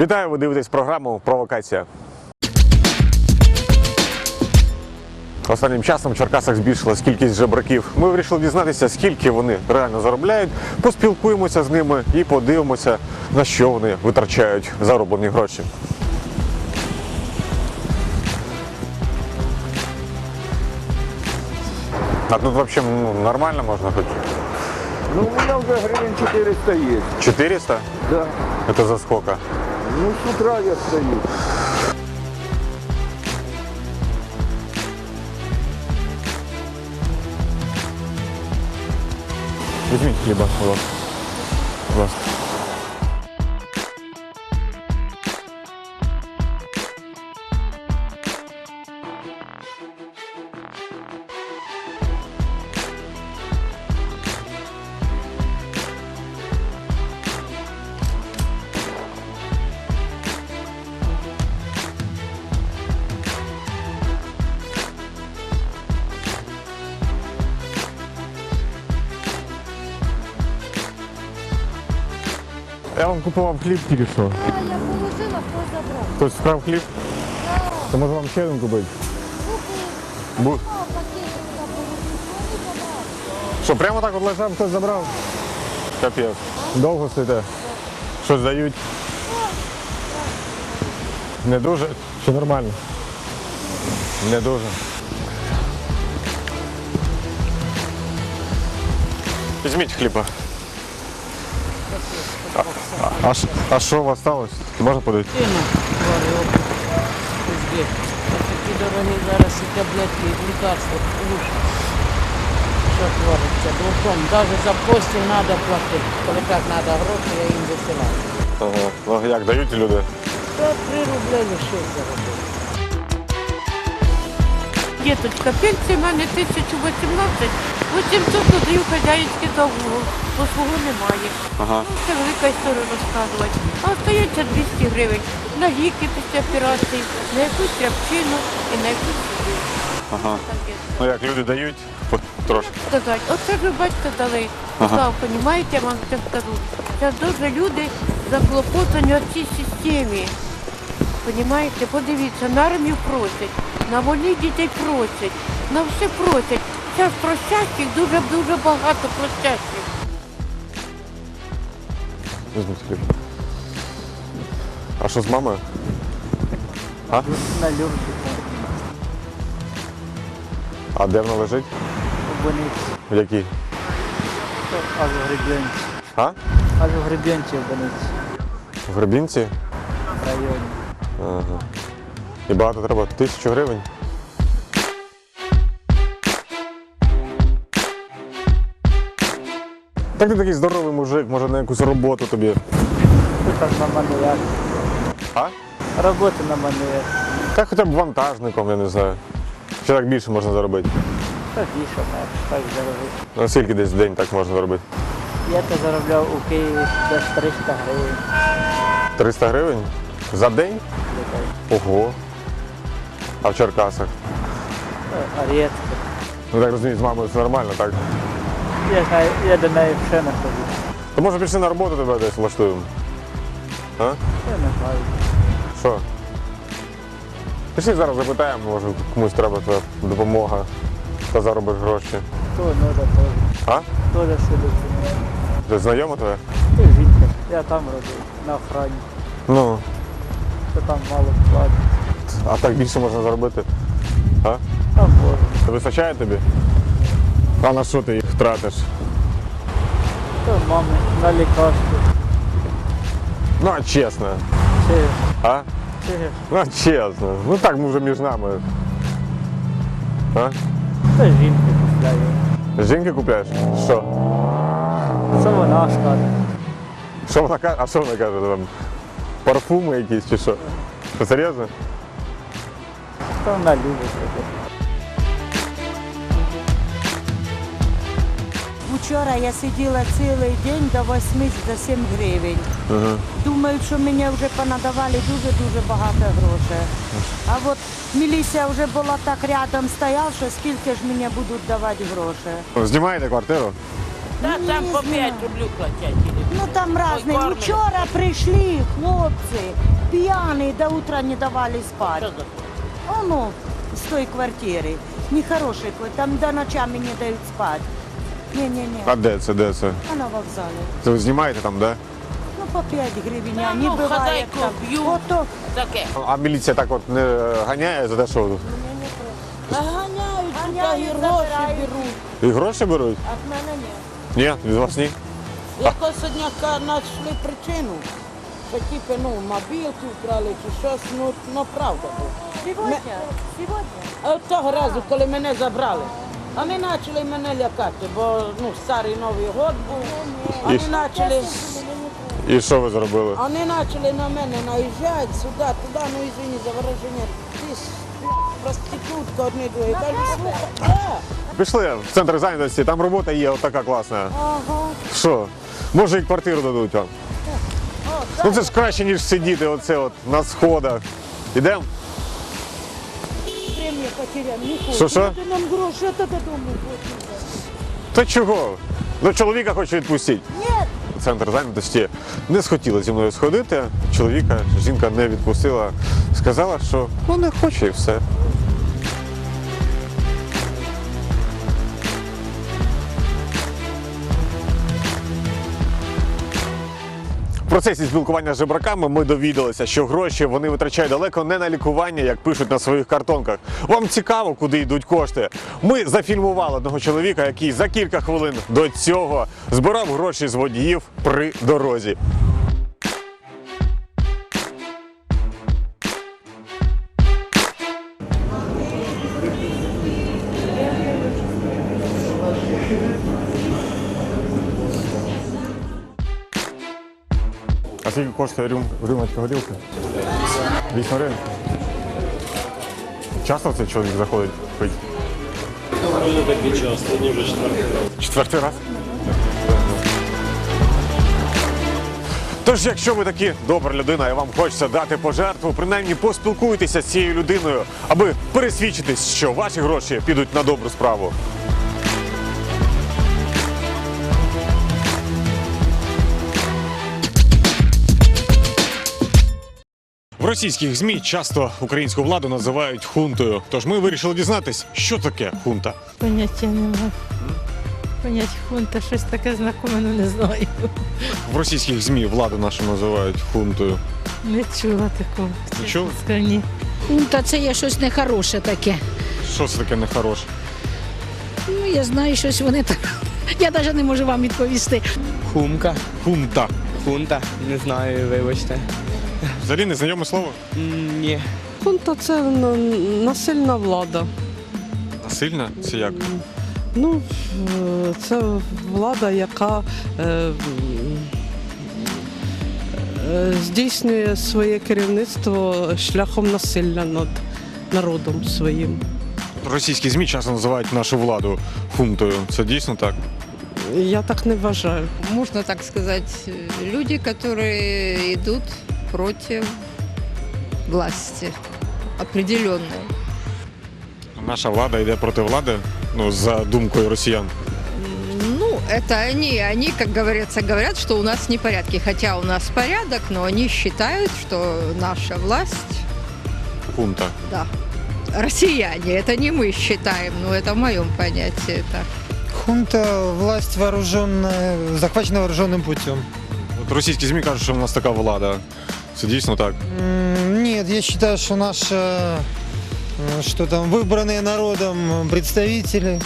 Вітаю, ви дивитесь програму Провокація. Останнім часом в Черкасах збільшилась кількість жебраків. Ми вирішили дізнатися, скільки вони реально заробляють, поспілкуємося з ними і подивимося, на що вони витрачають зароблені гроші. А тут взагалі ну, нормально можна хоч Ну, у меня уже гривен 400 есть. 400? Да. Это за сколько? Ну, с утра я стою. Візьміть хліба, будь ласка. Я вам купував хліб тільки що. А, я положила, хто забрав. Хтось вкрав хліб? То може вам ще один купити? Бу... О, пакетик туди положив. Хто не забрав? Що, прямо так от лежав, хтось забрав? Капець. Довго стоїте? Щось дають? Не дуже чи нормально? Не дуже. Візьміть хліба. А, а, що у вас сталося? Можна подивитися? Такі дорогі зараз і таблетки, і лікарства. Що твориться? Двухом. Навіть за постіль треба платити. Коли так треба гроші, я їм висилаю. Ага. Ну як дають люди? То три рубля лишив заробив. Діточка, пенсія в мене 1018, 800 додаю хазяїнський договор, бо свого немає. Ага. Ну, це велика історія розказувати. А остається 200 гривень на ліки після операції, на якусь рябчину і на якусь. Ага. Ну як люди дають по- трошки. Сказати, оце ви бачите дали. Слав, понімаєте, я вам це скажу. Зараз дуже люди заклопотані в цій системі. Понімаєте, подивіться, на армію просять, на вольних дітей просять, на все просять. Зараз просящих дуже-дуже багато просящих. Хліб. А що з мамою? А? На люрці, А де вона лежить? у больниці, В якій? аж у Гребенці. А? Аж у Гребенці в больниці, В Гребінці? в районі. Ага. І багато треба? Тисячу гривень? Так ти такий здоровий мужик, може на якусь роботу тобі. Тут на мануяк. А? Робота на мануяк. Так хоча б вантажником, я не знаю. Ще так більше можна заробити. Та більше, так заробити. Ну, скільки десь в день так можна заробити? Я то заробляв у Києві десь 300 гривень. 300 гривень? За день? Десь. Ого. А в Черкасах? А рідко. Ну так розумію, з мамою все нормально, так? Я я до неї ще не ходжу. То може пішли на роботу тебе десь влаштуємо? А? Я не знаю. Що? Пішли зараз запитаємо, може комусь треба твоя допомога, та заробиш гроші. То треба теж. А? Теж сидить. Ти знайома твоя? Ти жінка. Я там робив, на охрані. Ну, То там мало платить. а так більше можна заробити. А? А боже. Це вистачає тобі? А на що ти їх тратиш? То мами на лікарство. Ну, а чесно. Чи, А? чи, Ну, а чесно. Ну так ми вже між нами. А? то жінка купляє. Жінки купляєш? Що? Це вона ж каже. Що вона каже? А що вона каже там? Парфуми якісь чи що? Що серйозно? То вона любить таке. Вчора я сиділа цілий день до 8 до 7 гривень. Думаю, що мені вже понадавали дуже-дуже багато грошей. А от міліція вже була так рядом стояла, що скільки ж мені будуть давати грошей. Знімаєте квартиру? Да, там не по знаю. 5 рублів платять. или- Ну там разные. кормят. Вчора пришли хлопцы, пьяные, до утра не давали Що спать. за Оно, с той квартиры. Нехороший, квартир, там до ночами не дают спать. Не-не-не, А де це? Де це? а на вокзале. Це ви знімаєте там, да? Ну по 5 гривен, Да, а не ну, бывает хозяйку там. бьют. Ото таке? А міліція так от не ганяє за те, що Наганяють, сюди Ганяють, і гроші забирають. беруть. і гроші беруть? от мене ні. Ні, від вас ні. Якось сьогодні ка- знайшли причину. Що типу, ну, мобілки вкрали чи щось, ну, ну правда. Сьогодні, сьогодні. А от того разу, коли мене забрали, вони почали мене лякати, бо ну, старий Новий год був. Вони І- почали, І що ви зробили? вони почали на мене наїжджати сюди, туди, ну извини за вираження. Ти ж блядь, проститутка одне друге. Кажу, слухай, Пішли в центр зайнятості, там робота є отака класна. Ага. Що? Може і квартиру дадуть вам. Ну це ж краще, ніж сидіти оце от на сходах. Ідемо? Время потеряем, не хочу. Що, що? Надо нам гроші, а то додому хочу. Та чого? Ну чоловіка хочу відпустити. Ні, Центр зайнятості не схотіла зі мною сходити. Чоловіка жінка не відпустила. Сказала, що ну не хоче і все. В процесі спілкування з жебраками ми довідалися, що гроші вони витрачають далеко не на лікування, як пишуть на своїх картонках. Вам цікаво, куди йдуть кошти. Ми зафільмували одного чоловіка, який за кілька хвилин до цього збирав гроші з водіїв при дорозі. А скільки коштує рюм, рюмочка горілки? 8 гривень. Часто цей чоловік заходить раз. Четвертий раз? Тож, якщо ви такі добра людина і вам хочеться дати пожертву, принаймні поспілкуйтеся з цією людиною, аби пересвідчитись, що ваші гроші підуть на добру справу. Російських ЗМІ часто українську владу називають хунтою. Тож ми вирішили дізнатись, що таке хунта. Поняття немає. Понять хунта, щось таке знакоме, але не знаю. В російських ЗМІ владу нашу називають хунтою. Не чула такого. Не чула? Ні. Та це є щось нехороше таке. Що це таке нехороше? Ну, я знаю, щось вони так. Я навіть не можу вам відповісти. Хумка. Хунта. Хунта. Не знаю, вибачте. Взагалі незнайоме слово? Ні. Хунта це ну, насильна влада. Насильна? Це як? Ну, е, це влада, яка е, м, е, здійснює своє керівництво шляхом насилля над народом своїм. Російські ЗМІ часто називають нашу владу хунтою. Це дійсно так? Я так не вважаю. можно так сказать, э, люди, которые идут против власти определенной. Наша влада йде проти влади, ну, за думкою росіян. Ну, это они, они, как говорится, говорят, что у нас непорядки. Хотя у нас порядок, но они считают, что наша власть, Хунта. да, россияне, это не мы считаем, но это в моем понятии так. Хунта власть вооруженная, захвачена вооруженным путем. От російські ЗМІ кажуть, що в нас така влада. Це дійсно так. Нет, я считаю, что наши, э, что там, выбранные народом представители,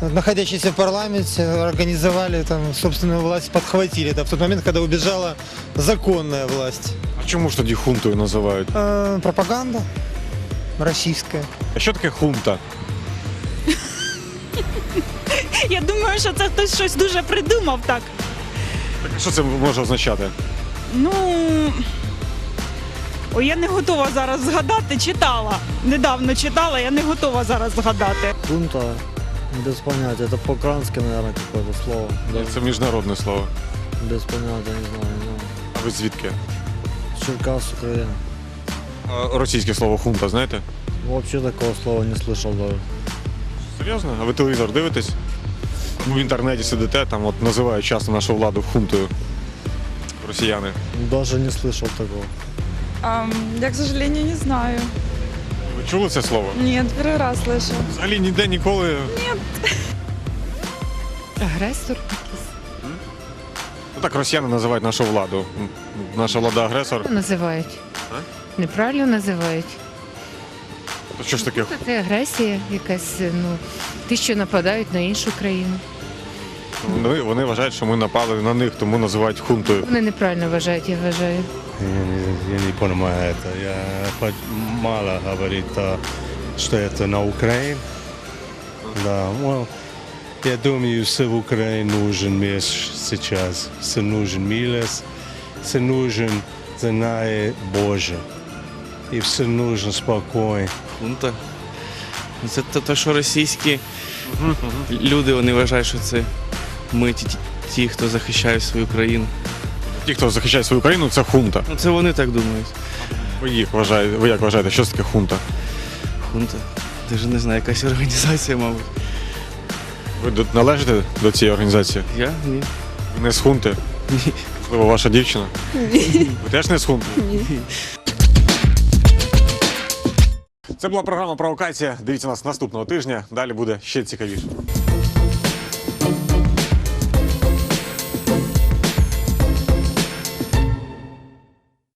находящиеся в парламенте, организовали там собственную власть, подхватили это в тот момент, когда убежала законная власть. А чому ж тоді хунтою називають? Э, пропаганда российская. А що таке хунта? Я думаю, що це хтось щось дуже придумав так. Так, що це може означати? Ну ой, я не готова зараз згадати. Читала. Недавно читала, я не готова зараз згадати. Хунта, без понятия, это по-украински, наверное, какое-то слово. Це міжнародне слово. Без понятия, не знаю, не знаю. А ви звідки? Черкас, Украина. А російське слово хунта, знаєте? Вообще такого слова не слышал даже. Серйозно? А ви телевізор дивитесь? в інтернеті сидите, там от називають часто нашу владу хунтою. Росіяни. Даже не слышал такого. я, к сожалению, не знаю. Ви чули це слово? Нет, первый раз слышу. Взагалі ніде ніколи. Агрессор. Ну так росіяни називають нашу владу. М, Наша влада агресор. Називають. Неправильно називають. То що ж таке? Це агресія якась, ну, ті, що нападають на іншу країну. Вони, вони вважають, що ми напали на них, тому називають хунтою. Вони неправильно вважають, я вважаю. Я я не понимаю это. Я хоть мало говорит, что это на Украине. Да, well, я думаю, все в Украине нужен мир сейчас. Все нужен мир, все нужен знание Божие. И все нужно спокойно. Хунта. Це те, що російські люди вони вважають, що це ми ті- ті, хто захищає свою країну. Ті, хто захищає свою країну, це хунта. Ну це вони так думають. Ви їх вважаєте, ви як вважаєте, що це таке хунта? Хунта. Даже не знаю, якась організація, мабуть. Ви до- належите до цієї організації? Я? Ні. Ви не з хунти? Ні. Можливо, ваша дівчина? Ні. Ви теж не з хунти? Ні. Це була програма Провокація. Дивіться нас наступного тижня. Далі буде ще цікавіше.